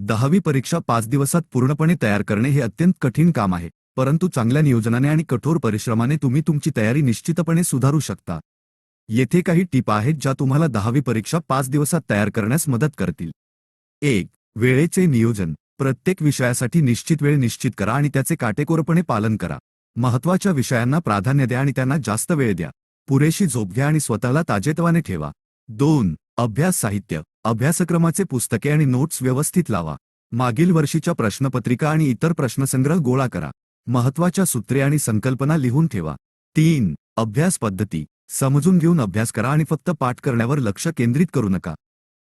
दहावी परीक्षा पाच दिवसात पूर्णपणे तयार करणे हे अत्यंत कठीण काम आहे परंतु चांगल्या नियोजनाने आणि कठोर परिश्रमाने तुम्ही तुमची तयारी निश्चितपणे सुधारू शकता. येथे काही टिपा आहेत ज्या तुम्हाला दहावी परीक्षा पाच दिवसात तयार करण्यास मदत करतील. एक वेळेचे नियोजन. प्रत्येक विषयासाठी निश्चित वेळ निश्चित करा आणि त्याचे काटेकोरपणे पालन करा. महत्त्वाच्या विषयांना प्राधान्य द्या आणि त्यांना जास्त वेळ द्या. पुरेशी झोप घ्या आणि स्वतःला ताजेतवाने ठेवा. दोन अभ्यास साहित्य. अभ्यासक्रमाचे पुस्तके आणि नोट्स व्यवस्थित लावा. मागील वर्षीच्या प्रश्नपत्रिका आणि इतर प्रश्नसंग्रह गोळा करा. महत्त्वाच्या सूत्रे आणि संकल्पना लिहून ठेवा. तीन अभ्यास पद्धती. समजून घेऊन अभ्यास करा आणि फक्त पाठ करण्यावर लक्ष केंद्रित करू नका.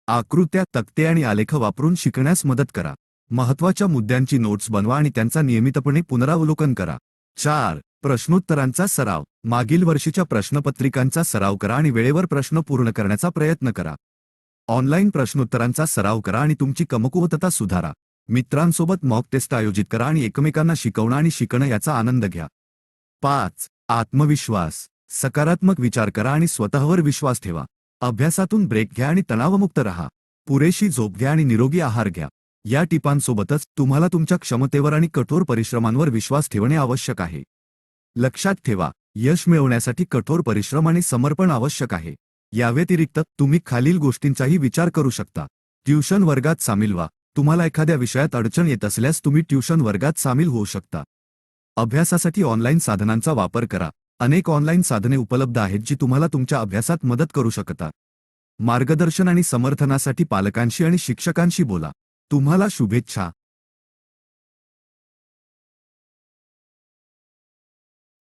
आकृत्या तक्ते आणि आलेख वापरून शिकण्यास मदत करा. महत्त्वाच्या मुद्द्यांची नोट्स बनवा आणि त्यांचा नियमितपणे पुनरावलोकन करा. चार प्रश्नोत्तरांचा सराव. मागील वर्षीच्या प्रश्नपत्रिकांचा सराव करा आणि वेळेवर प्रश्न पूर्ण करण्याचा प्रयत्न करा. ऑनलाईन प्रश्नोत्तरांचा सराव करा आणि तुमची कमकुवतता सुधारा. मित्रांसोबत मॉक टेस्ट आयोजित करा आणि एकमेकांना शिकवणं आणि शिकणं याचा आनंद घ्या. पाच आत्मविश्वास. सकारात्मक विचार करा आणि स्वतःवर विश्वास ठेवा. अभ्यासातून ब्रेक घ्या आणि तणावमुक्त रहा. पुरेशी झोप घ्या आणि निरोगी आहार घ्या. या टिपांसोबतच तुम्हाला तुमच्या क्षमतेवर आणि कठोर परिश्रमांवर विश्वास ठेवणे आवश्यक आहे. लक्षात ठेवा यश मिळवण्यासाठी कठोर परिश्रम आणि समर्पण आवश्यक आहे. याव्यतिरिक्त तुम्ही खालील गोष्टींचाही विचार करू शकता. ट्युशन वर्गात सामील व्हा. तुम्हाला एखाद्या विषयात अडचण येत असल्यास तुम्ही ट्युशन वर्गात सामील होऊ शकता. अभ्यासासाठी ऑनलाईन साधनांचा वापर करा. अनेक ऑनलाईन साधने उपलब्ध आहेत जी तुम्हाला तुमच्या अभ्यासात मदत करू शकतात मार्गदर्शन आणि समर्थनासाठी पालकांशी आणि शिक्षकांशी बोला. तुम्हाला शुभेच्छा.